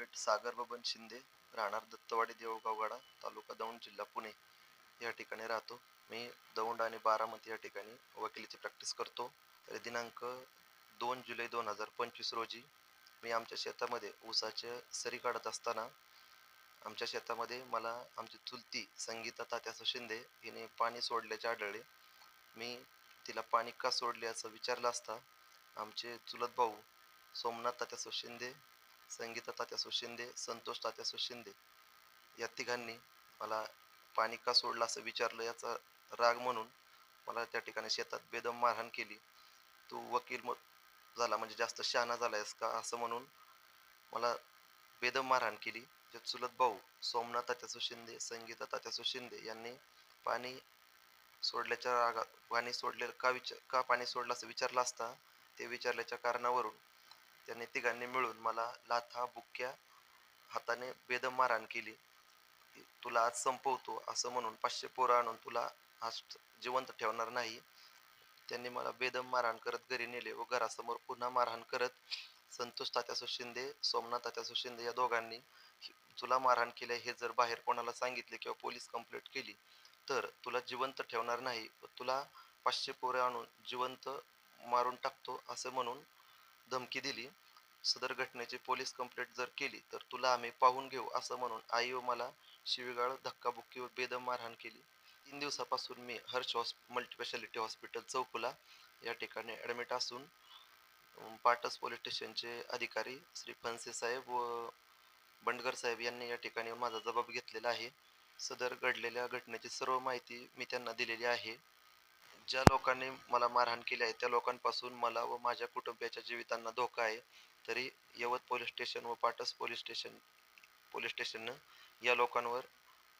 Advocate सागर बबन शिंदे राहणार दत्तवाडी देऊळगावगाडा तालुका दौंड जिल्हा पुणे या ठिकाणी राहतो. मी दौंड आणि बारामती या ठिकाणी वकिलीची प्रॅक्टिस करतो. तर दिनांक दोन जुलै दोन हजार पंचवीस रोजी मी आमच्या शेतामध्ये ऊसाचे सरी काढत असताना आमच्या शेतामध्ये मला आमची चुलती संगीता तात्यासो शिंदे हिने पाणी सोडल्याचे आढळले. मी तिला पाणी का सोडले असं विचारलं असता आमचे चुलत भाऊ सोमनाथ तात्यासो शिंदे संगीता तात्यासो शिंदे संतोष तात्या शिंदे या तिघांनी मला पाणी का सोडलं असं विचारलं याचा राग म्हणून मला त्या ठिकाणी शेतात बेदम मारहाण केली. तू वकील म झाला म्हणजे जास्त शहाणा झाला आहेस का असं म्हणून मला बेदम मारहाण केली. जे चुलत भाऊ सोमनाथ तात्यासो शिंदे संगीता तात्या शिंदे यांनी पाणी सोडल्याच्या रागा पाणी सोडलेलं का विचार का पाणी सोडलं असं विचारलं असता ते विचारल्याच्या कारणावरून आणि तिघांनी मिळून मला लाथा बुक्क्या हाताने बेदम मारहाण केली. तुला आज संपवतो असं म्हणून पाचशे पोरं आणून तुला आज जिवंत ठेवणार नाही. त्यांनी मला बेदम मारहाण करत घरी नेले व घरासमोर पुन्हा मारहाण करत संतोष तात्यासो शिंदे सोमनाथ तात्यासो शिंदे या दोघांनी तुला मारहाण केले हे जर बाहेर कोणाला सांगितले किंवा पोलीस कंप्लेंट केली तर तुला जिवंत ठेवणार नाही व तुला पाचशे पोरं आणून जिवंत मारून टाकतो असं म्हणून धमकी दिली. सदर घटनेची पोलीस कंप्लेंट जर केली तर तुला आम्ही पाहून घेऊ असं म्हणून आई व मला शिवीगाळ धक्काबुक्की व बेदम मारहाण केली. तीन दिवसापासून मी हर्ष हॉस् मल्टीस्पेशालिटी हॉस्पिटल चौकुला या ठिकाणी ॲडमिट असून पाटस पोलीस स्टेशनचे अधिकारी श्री फनसे साहेब व बंडगर साहेब यांनी या ठिकाणी माझा जबाब घेतलेला आहे. सदर घडलेल्या घटनेची सर्व माहिती मी त्यांना दिलेली आहे. ज्या लोकांनी मला मारहाण केली आहे त्या लोकांपासून मला व माझ्या कुटुंबियाच्या जीवितांना धोका आहे तरी यवत पोलीस स्टेशन व पाटस पोलीस स्टेशन पोलीस स्टेशननं या लोकांवर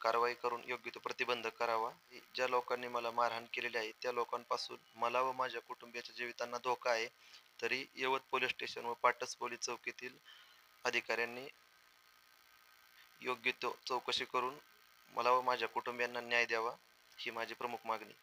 कारवाई करून योग्य तो प्रतिबंध करावा. ज्या लोकांनी मला मारहाण केलेली आहे त्या लोकांपासून मला व माझ्या कुटुंबियाच्या जीवितांना धोका आहे तरी यवत पोलीस स्टेशन व पाटस पोलीस चौकीतील अधिकाऱ्यांनी योग्य तो चौकशी करून मला व माझ्या कुटुंबियांना न्याय द्यावा ही माझी प्रमुख मागणी.